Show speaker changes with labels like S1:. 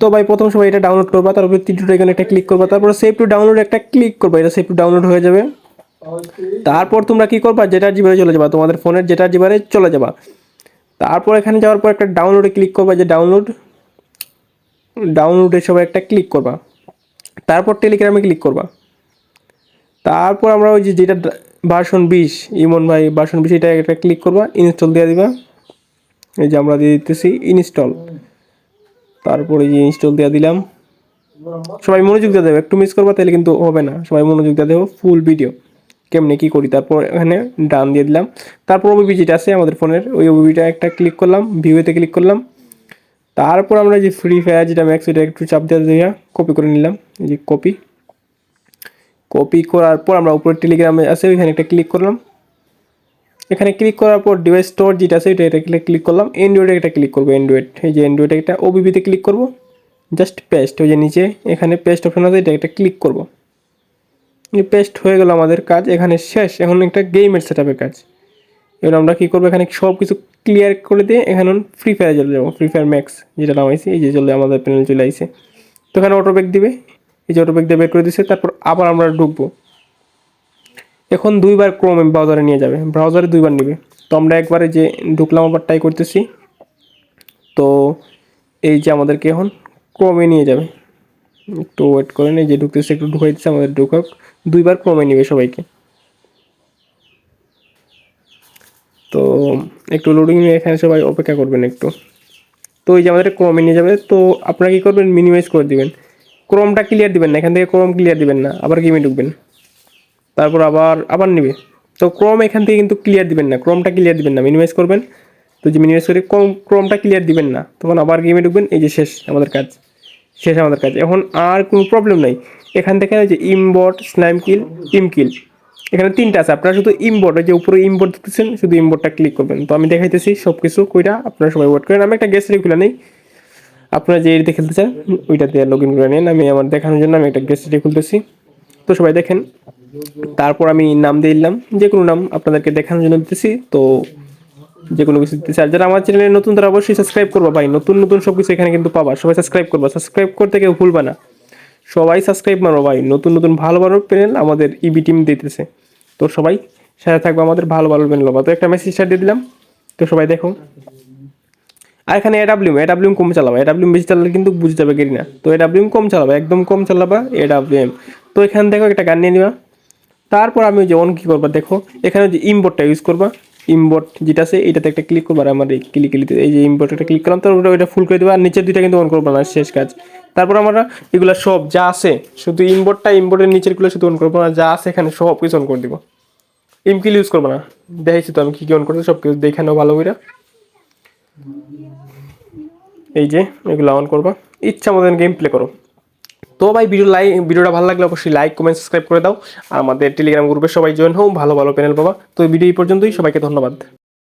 S1: তো ভাই, প্রথম সময় এটা ডাউনলোড করবা, তারপরে তিনটে এখানে একটা ক্লিক করবা, তারপরে সেভ টু ডাউনলোড একটা ক্লিক করবা, এটা সেভ টু ডাউনলোড হয়ে যাবে। তারপর তোমরা কি করবা যেটা জিবারে চলে যাবা, তোমাদের ফোনের যেটা জিবারে চলে যাবা। তারপর এখানে যাওয়ার পর একটা ডাউনলোডে ক্লিক করবা, যে ডাউনলোড ডাউনলোডে সবাই একটা ক্লিক করবা। তারপর টেলিগ্রামে ক্লিক করবা। তারপর আমরা ওই যে যেটা ভার্সন বিশ, ইমন ভাই ভার্সন বিশ, এটা একটা ক্লিক করবা ইনস্টল দিয়ে দিবা। এই যে আমরা দিয়ে দিতেছি ইনস্টল তারপরে যে ইনস্টল দিয়ে দিলাম, সবাই মনোযোগ দিয়ে দেবে, একটু মিস করবা তাহলে কিন্তু হবে না, সবাই মনোযোগ দিয়ে দেবো ফুল ভিডিও কেমনে কী করি, তারপর এখানে ডান দিয়ে দিলাম, তারপর ওবিবি আছে আমাদের ফোনের, ওই ওবিবিটা একটা ক্লিক করলাম ভিউতে ক্লিক করলাম, তারপর আমরা যে ফ্রি ফায়ার যেটা ম্যাক্স এটা একটু চাপ দিয়ে দিয়ে কপি করে নিলাম, এই যে কপি কপি করার পর আমরা উপরে টেলিগ্রামে আছে, ওইখানে একটা ক্লিক করলাম এখানে ক্লিক করার পর ডিভাইস স্টোর যেটা আছে এটা এটা ক্লিক করলাম। অ্যান্ড্রয়েডে একটা ক্লিক করব অ্যান্ড্রয়েড এই যে অ্যান্ড্রয়েড একটা ওবিবিতে ক্লিক করব। জাস্ট পেস্ট ওই যে নিচে এখানে পেস্ট অপশন আছে এটা একটা ক্লিক করব। পেস্ট হয়ে গেল আমাদের কাজ, এখানে শেষ। এখন একটা গেমের সেট কাজ। এবার আমরা কী করব, এখানে সব কিছু ক্লিয়ার করে দিয়ে এখানে ফ্রি ফায়ার চলে যাব ফ্রি ফায়ার ম্যাক্স যেটা নামাইছি, এই যে চলে আমাদের প্যানেল চলে আইছে। তো এখানে অটোব্যাক দিবে, এই যে অটোব্যাক দিয়ে বের করে দিচ্ছে তারপর আবার আমরা ঢুকবো। এখন দুইবার ক্রোম ব্রাউজারে নিয়ে যাবে। ব্রাউজারে দুইবার নেবে। তো আমরা একবারে যে ঢুকলাম আবার ট্রাই করতেছি। তো এই যে আমাদেরকে এখন ক্রমে নিয়ে যাবে। একটু ওয়েট করেন, এই যে ঢুকতেছে, একটু ঢুকাই দিচ্ছে আমাদের ঢুকাক। দুইবার ক্রমে নেবে সবাইকে। তো একটু লোডিং নিয়ে এখানে সবাই অপেক্ষা করবেন একটু। তো এই যে আমাদের ক্রমে নিয়ে যাবে, তো আপনারা কী করবেন? মিনিমাইজ করে দিবেন। ক্রমটা ক্লিয়ার দিবেন না, এখান থেকে ক্রম ক্লিয়ার দিবেন না, আবার গেমে ঢুকবেন। তারপর আবার আবার নেবে। তো ক্রম এখান থেকে কিন্তু ক্লিয়ার দিবেন না, ক্রমটা ক্লিয়ার দিবেন না মিনিমাইজ করবেন। তো যে মিনিমাইজ করে কম, ক্রমটা ক্লিয়ার দিবেন না, তখন আবার গেমে ঢুকবেন, এই যে শেষ আমাদের কাজ। শেষ আমাদের কাজ। এখন আর কোনো প্রবলেম নাই। এখান থেকে যে ইমবট স্নাইম কিল ইম কিল এখানে তিনটা আছে, আপনারা শুধু ইমবোর্ড যে উপরে ইমবোর্ড দেখতেছেন শুধু ইমবোর্ডটা ক্লিক করবেন। তো আমি দেখাইতেছি সব কিছু কইটা আপনারা সবাই ওয়েট করেন। আমি একটা গেস্ট খুলে নেই। আপনারা যে এরিতে খেলতে চান ওইটা দিয়ে লগ ইন করে নিন। আমি আমার দেখানোর জন্য আমি একটা গেস্ট রেডি খুলতেছি। তো সবাই দেখেন। তারপর আমি নাম দিয়ে দিলাম, যে কোনো নাম আপনাদেরকে দেখানোর জন্য দিতেছি। তো যে কোনো কিছু দিতেছি। আর যারা আমার চ্যানেলে নতুন, তারা অবশ্যই সাবস্ক্রাইব করবা ভাই। নতুন নতুন সব কিছু এখানে কিন্তু পাবা। সবাই সাবস্ক্রাইব করবা। সাবস্ক্রাইব করতে কেউ ভুলবা না। সবাই সাবস্ক্রাইব মারো ভাই। নতুন নতুন ভালো ভালো প্যানেল আমাদের ইবি টিম দিতেছে। তো সবাই সাথে থাকবে আমাদের ভালো ভালো প্যানেল পাবা। তো একটা মেসেজ দিয়ে দিলাম। তো সবাই দেখো। আর এখানে এডাব্লিউম এডাব্লিউম কম চালাবা। এডাব্লিউম বেশি চালালে কিন্তু বুঝতে যাবে গেরি না তো এডাব্লিউম কম চালাবা। একদম কম চালাবা এডাব্লিউএম তো এখানে দেখো একটা গান নিয়ে নিবা। তারপর আমি যে অন কী করবা, দেখো, এখানে যে ইমবোর্ডটা ইউজ করবা ইমবোর্ড যেটা আছে, এটাতে একটা ক্লিক করবা, আর আমার এই ক্লিক ক্লিক এই যে ইমবোর্ড একটা ক্লিক করলাম, তারপর ওটা ফুল করে দেবো, আর নিচের দুইটা কিন্তু অন করব না, শেষ কাজ। তারপর আমরা এগুলো সব যা আছে, শুধু ইমবোর্ডটা ইমবোর্ডের নিচেরগুলো শুধু অন করব না, যা আছে এখানে সব কিছু অন করে দিব। ইমকিল ইউজ করব না দেখেছি তো আমি কী কী অন করতে সব কিছু দেখে নাও ভালো করে। এই যে, এগুলো অন করবা, ইচ্ছা মতন গেম প্লে করো। তো ভাই ভিডিও লাইক ভিডিওটা ভালো লাগলে অবশ্যই লাইক কমেন্ট সাবস্ক্রাইব করে দাও। আর আমাদের টেলিগ্রাম গ্রুপে সবাই জয়েন হও ভালো ভালো প্যানেল পাবা। তো ভিডিও এই পর্যন্তই, সবাইকে ধন্যবাদ।